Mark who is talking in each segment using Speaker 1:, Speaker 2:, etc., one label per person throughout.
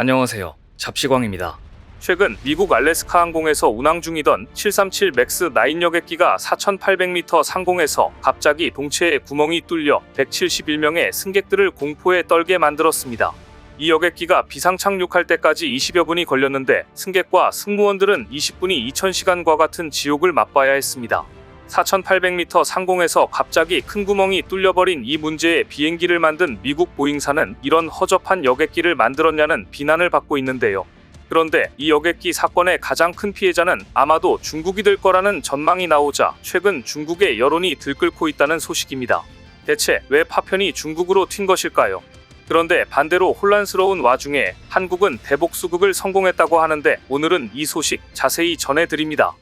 Speaker 1: 안녕하세요. 잡시광입니다.
Speaker 2: 최근 미국 알래스카 항공에서 운항 중이던 737 맥스 9 여객기가 4,800m 상공에서 갑자기 동체에 구멍이 뚫려 171명의 승객들을 공포에 떨게 만들었습니다. 이 여객기가 비상 착륙할 때까지 20여 분이 걸렸는데 승객과 승무원들은 20분이 2,000시간과 같은 지옥을 맛봐야 했습니다. 4,800m 상공에서 갑자기 큰 구멍이 뚫려버린 이 문제에 비행기를 만든 미국 보잉사는 이런 허접한 여객기를 만들었냐는 비난을 받고 있는데요. 그런데 이 여객기 사건의 가장 큰 피해자는 아마도 중국이 될 거라는 전망이 나오자 최근 중국의 여론이 들끓고 있다는 소식입니다. 대체 왜 파편이 중국으로 튄 것일까요? 그런데 반대로 혼란스러운 와중에 한국은 대복 수급을 성공했다고 하는데 오늘은 이 소식 자세히 전해드립니다.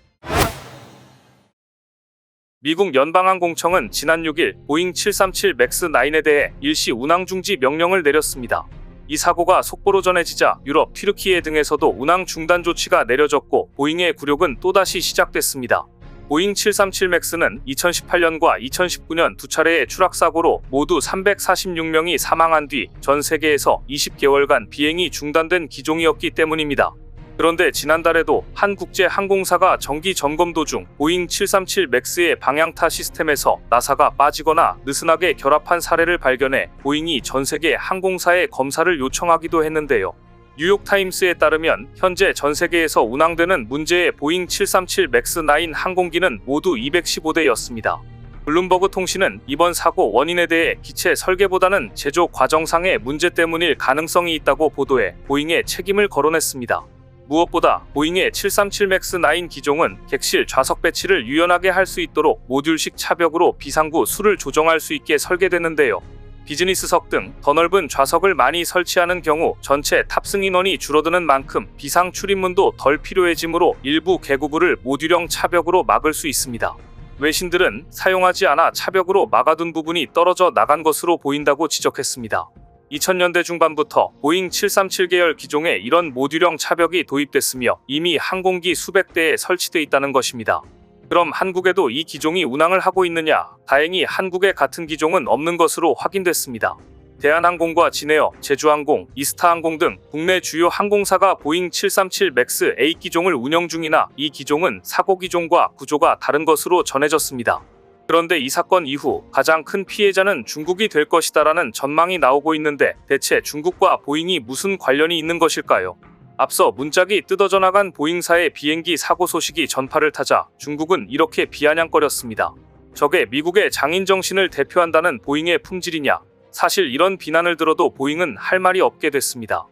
Speaker 2: 미국 연방항공청은 지난 6일 보잉 737 맥스 9에 대해 일시 운항 중지 명령을 내렸습니다. 이 사고가 속보로 전해지자 유럽, 튀르키예 등에서도 운항 중단 조치가 내려졌고 보잉의 굴욕은 또다시 시작됐습니다. 보잉 737 맥스는 2018년과 2019년 두 차례의 추락 사고로 모두 346명이 사망한 뒤 전 세계에서 20개월간 비행이 중단된 기종이었기 때문입니다. 그런데 지난달에도 한 국제 항공사가 정기 점검 도중 보잉 737 맥스의 방향타 시스템에서 나사가 빠지거나 느슨하게 결합한 사례를 발견해 보잉이 전 세계 항공사에 검사를 요청하기도 했는데요. 뉴욕타임스에 따르면 현재 전 세계에서 운항되는 문제의 보잉 737 맥스 9 항공기는 모두 215대였습니다. 블룸버그 통신은 이번 사고 원인에 대해 기체 설계보다는 제조 과정상의 문제 때문일 가능성이 있다고 보도해 보잉에 책임을 거론했습니다. 무엇보다 보잉의 737 맥스 9 기종은 객실 좌석 배치를 유연하게 할 수 있도록 모듈식 차벽으로 비상구 수를 조정할 수 있게 설계됐는데요. 비즈니스석 등 더 넓은 좌석을 많이 설치하는 경우 전체 탑승 인원이 줄어드는 만큼 비상 출입문도 덜 필요해지므로 일부 개구부를 모듈형 차벽으로 막을 수 있습니다. 외신들은 사용하지 않아 차벽으로 막아둔 부분이 떨어져 나간 것으로 보인다고 지적했습니다. 2000년대 중반부터 보잉 737 계열 기종에 이런 모듈형 차벽이 도입됐으며 이미 항공기 수백 대에 설치돼 있다는 것입니다. 그럼 한국에도 이 기종이 운항을 하고 있느냐? 다행히 한국에 같은 기종은 없는 것으로 확인됐습니다. 대한항공과 진에어, 제주항공, 이스타항공 등 국내 주요 항공사가 보잉 737 맥스 A 기종을 운영 중이나 이 기종은 사고 기종과 구조가 다른 것으로 전해졌습니다. 그런데 이 사건 이후 가장 큰 피해자는 중국이 될 것이다라는 전망이 나오고 있는데 대체 중국과 보잉이 무슨 관련이 있는 것일까요? 앞서 문짝이 뜯어져 나간 보잉사의 비행기 사고 소식이 전파를 타자 중국은 이렇게 비아냥거렸습니다. 저게 미국의 장인 정신을 대표한다는 보잉의 품질이냐? 사실 이런 비난을 들어도 보잉은 할 말이 없게 됐습니다.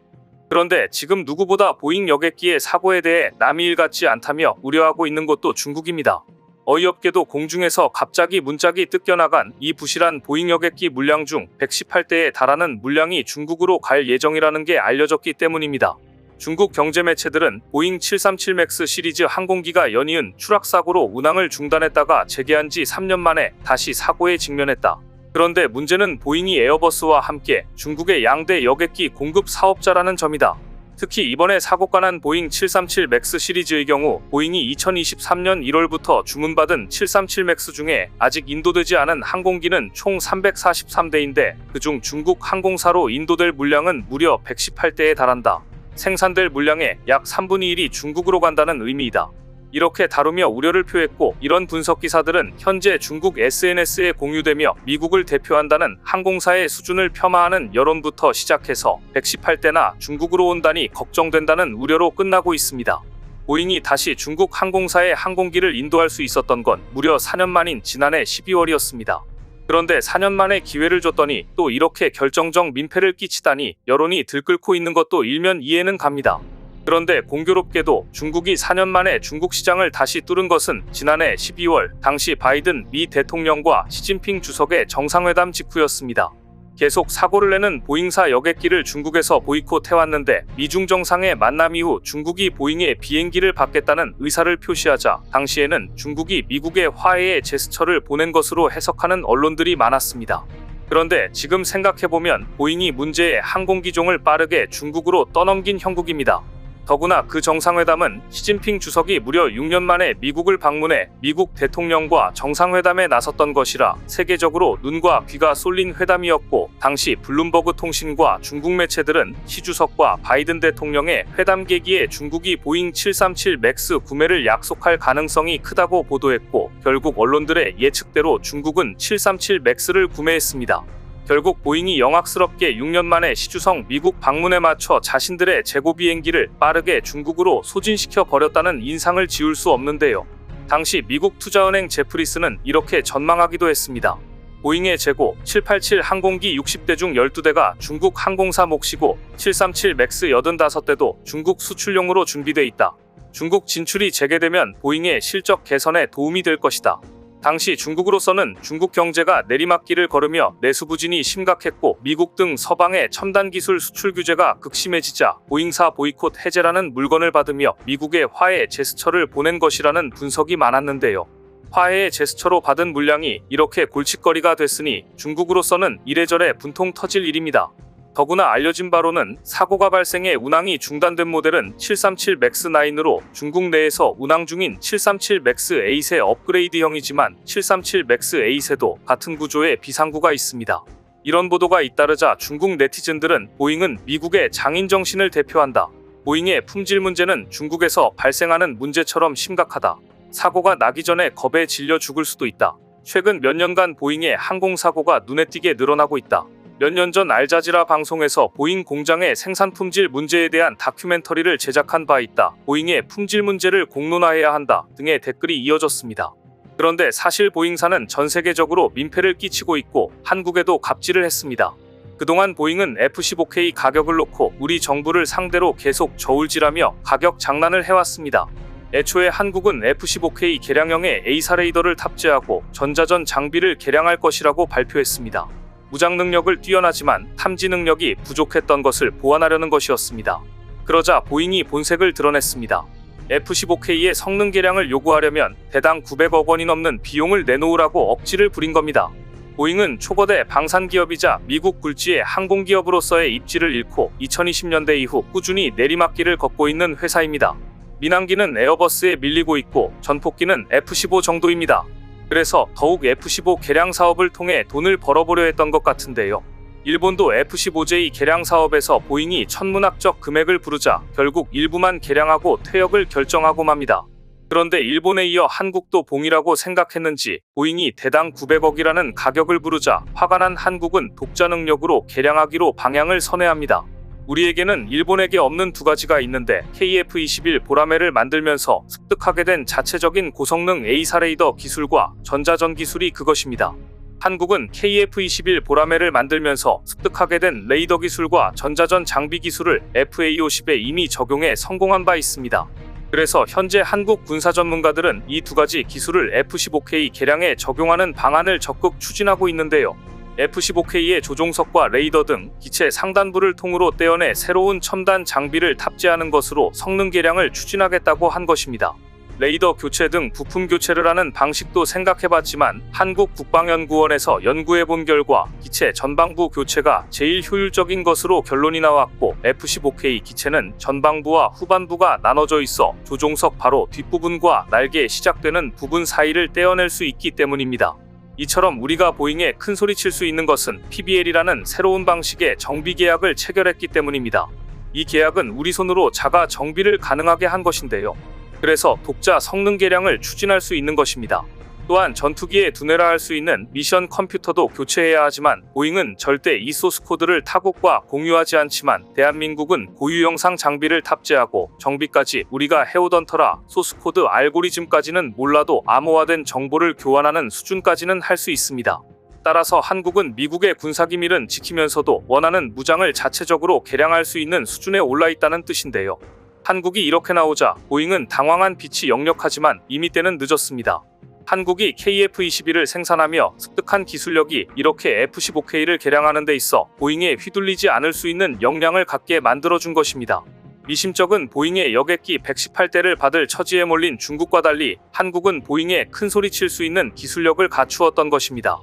Speaker 2: 그런데 지금 누구보다 보잉 여객기의 사고에 대해 남이 일 같지 않다며 우려하고 있는 것도 중국입니다. 어이없게도 공중에서 갑자기 문짝이 뜯겨나간 이 부실한 보잉 여객기 물량 중 118대에 달하는 물량이 중국으로 갈 예정이라는 게 알려졌기 때문입니다. 중국 경제 매체들은 보잉 737 맥스 시리즈 항공기가 연이은 추락 사고로 운항을 중단했다가 재개한 지 3년 만에 다시 사고에 직면했다. 그런데 문제는 보잉이 에어버스와 함께 중국의 양대 여객기 공급 사업자라는 점이다. 특히 이번에 사고가 난 보잉 737 맥스 시리즈의 경우 보잉이 2023년 1월부터 주문받은 737 맥스 중에 아직 인도되지 않은 항공기는 총 343대인데 그중 중국 항공사로 인도될 물량은 무려 118대에 달한다. 생산될 물량의 약 3분의 1이 중국으로 간다는 의미이다. 이렇게 다루며 우려를 표했고 이런 분석 기사들은 현재 중국 SNS에 공유되며 미국을 대표한다는 항공사의 수준을 폄하하는 여론부터 시작해서 118대나 중국으로 온다니 걱정된다는 우려로 끝나고 있습니다. 보잉이 다시 중국 항공사의 항공기를 인도할 수 있었던 건 무려 4년 만인 지난해 12월이었습니다. 그런데 4년 만에 기회를 줬더니 또 이렇게 결정적 민폐를 끼치다니 여론이 들끓고 있는 것도 일면 이해는 갑니다. 그런데 공교롭게도 중국이 4년 만에 중국 시장을 다시 뚫은 것은 지난해 12월 당시 바이든 미 대통령과 시진핑 주석의 정상회담 직후였습니다. 계속 사고를 내는 보잉사 여객기를 중국에서 보이콧해왔는데 미중 정상의 만남 이후 중국이 보잉의 비행기를 받겠다는 의사를 표시하자 당시에는 중국이 미국의 화해의 제스처를 보낸 것으로 해석하는 언론들이 많았습니다. 그런데 지금 생각해보면 보잉이 문제의 항공기종을 빠르게 중국으로 떠넘긴 형국입니다. 더구나 그 정상회담은 시진핑 주석이 무려 6년 만에 미국을 방문해 미국 대통령과 정상회담에 나섰던 것이라 세계적으로 눈과 귀가 쏠린 회담이었고 당시 블룸버그 통신과 중국 매체들은 시 주석과 바이든 대통령의 회담 계기에 중국이 보잉 737 맥스 구매를 약속할 가능성이 크다고 보도했고 결국 언론들의 예측대로 중국은 737 맥스를 구매했습니다. 결국 보잉이 영악스럽게 6년 만에 시주성 미국 방문에 맞춰 자신들의 재고 비행기를 빠르게 중국으로 소진시켜 버렸다는 인상을 지울 수 없는데요. 당시 미국 투자은행 제프리스는 이렇게 전망하기도 했습니다. 보잉의 재고 787 항공기 60대 중 12대가 중국 항공사 몫이고 737 맥스 85대도 중국 수출용으로 준비돼 있다. 중국 진출이 재개되면 보잉의 실적 개선에 도움이 될 것이다. 당시 중국으로서는 중국 경제가 내리막길을 걸으며 내수 부진이 심각했고 미국 등 서방의 첨단 기술 수출 규제가 극심해지자 보잉사 보이콧 해제라는 물건을 받으며 미국의 화해 제스처를 보낸 것이라는 분석이 많았는데요. 화해의 제스처로 받은 물량이 이렇게 골칫거리가 됐으니 중국으로서는 이래저래 분통 터질 일입니다. 더구나 알려진 바로는 사고가 발생해 운항이 중단된 모델은 737 맥스 9으로 중국 내에서 운항 중인 737 맥스 8의 업그레이드형이지만 737 맥스 8에도 같은 구조의 비상구가 있습니다. 이런 보도가 잇따르자 중국 네티즌들은 보잉은 미국의 장인 정신을 대표한다. 보잉의 품질 문제는 중국에서 발생하는 문제처럼 심각하다. 사고가 나기 전에 겁에 질려 죽을 수도 있다. 최근 몇 년간 보잉의 항공사고가 눈에 띄게 늘어나고 있다. 몇 년 전 알자지라 방송에서 보잉 공장의 생산 품질 문제에 대한 다큐멘터리를 제작한 바 있다. 보잉의 품질 문제를 공론화해야 한다. 등의 댓글이 이어졌습니다. 그런데 사실 보잉사는 전 세계적으로 민폐를 끼치고 있고 한국에도 갑질을 했습니다. 그동안 보잉은 F-15K 가격을 놓고 우리 정부를 상대로 계속 저울질하며 가격 장난을 해왔습니다. 애초에 한국은 F-15K 개량형의 A사 레이더를 탑재하고 전자전 장비를 개량할 것이라고 발표했습니다. 무장 능력을 뛰어나지만 탐지 능력이 부족했던 것을 보완하려는 것이었습니다. 그러자 보잉이 본색을 드러냈습니다. F-15K의 성능 개량을 요구하려면 대당 900억 원이 넘는 비용을 내놓으라고 억지를 부린 겁니다. 보잉은 초거대 방산 기업이자 미국 굴지의 항공 기업으로서의 입지를 잃고 2020년대 이후 꾸준히 내리막길을 걷고 있는 회사입니다. 민항기는 에어버스에 밀리고 있고 전폭기는 F-15 정도입니다. 그래서 더욱 F-15 개량 사업을 통해 돈을 벌어보려 했던 것 같은데요. 일본도 F-15J 개량 사업에서 보잉이 천문학적 금액을 부르자 결국 일부만 개량하고 퇴역을 결정하고 맙니다. 그런데 일본에 이어 한국도 봉이라고 생각했는지 보잉이 대당 900억이라는 가격을 부르자 화가 난 한국은 독자 능력으로 개량하기로 방향을 선회합니다. 우리에게는 일본에게 없는 두 가지가 있는데 KF-21 보라매를 만들면서 습득하게 된 자체적인 고성능 A사 레이더 기술과 전자전 기술이 그것입니다. 한국은 KF-21 보라매를 만들면서 습득하게 된 레이더 기술과 전자전 장비 기술을 FA-50에 이미 적용해 성공한 바 있습니다. 그래서 현재 한국 군사 전문가들은 이 두 가지 기술을 F-15K 개량에 적용하는 방안을 적극 추진하고 있는데요. F-15K의 조종석과 레이더 등 기체 상단부를 통으로 떼어내 새로운 첨단 장비를 탑재하는 것으로 성능 개량을 추진하겠다고 한 것입니다. 레이더 교체 등 부품 교체를 하는 방식도 생각해봤지만 한국 국방연구원에서 연구해본 결과 기체 전방부 교체가 제일 효율적인 것으로 결론이 나왔고 F-15K 기체는 전방부와 후반부가 나눠져 있어 조종석 바로 뒷부분과 날개 시작되는 부분 사이를 떼어낼 수 있기 때문입니다. 이처럼 우리가 보잉에 큰 소리 칠 수 있는 것은 PBL이라는 새로운 방식의 정비 계약을 체결했기 때문입니다. 이 계약은 우리 손으로 자가 정비를 가능하게 한 것인데요. 그래서 독자 성능 개량을 추진할 수 있는 것입니다. 또한 전투기에 두뇌라 할 수 있는 미션 컴퓨터도 교체해야 하지만 보잉은 절대 이 소스 코드를 타국과 공유하지 않지만 대한민국은 고유 영상 장비를 탑재하고 정비까지 우리가 해오던 터라 소스 코드 알고리즘까지는 몰라도 암호화된 정보를 교환하는 수준까지는 할 수 있습니다. 따라서 한국은 미국의 군사기밀은 지키면서도 원하는 무장을 자체적으로 개량할 수 있는 수준에 올라 있다는 뜻인데요. 한국이 이렇게 나오자 보잉은 당황한 빛이 역력하지만 이미 때는 늦었습니다. 한국이 KF-21을 생산하며 습득한 기술력이 이렇게 F-15K를 개량하는 데 있어 보잉에 휘둘리지 않을 수 있는 역량을 갖게 만들어준 것입니다. 미심쩍은 보잉의 여객기 118대를 받을 처지에 몰린 중국과 달리 한국은 보잉에 큰 소리 칠 수 있는 기술력을 갖추었던 것입니다.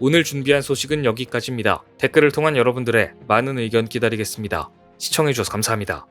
Speaker 1: 오늘 준비한 소식은 여기까지입니다. 댓글을 통한 여러분들의 많은 의견 기다리겠습니다. 시청해주셔서 감사합니다.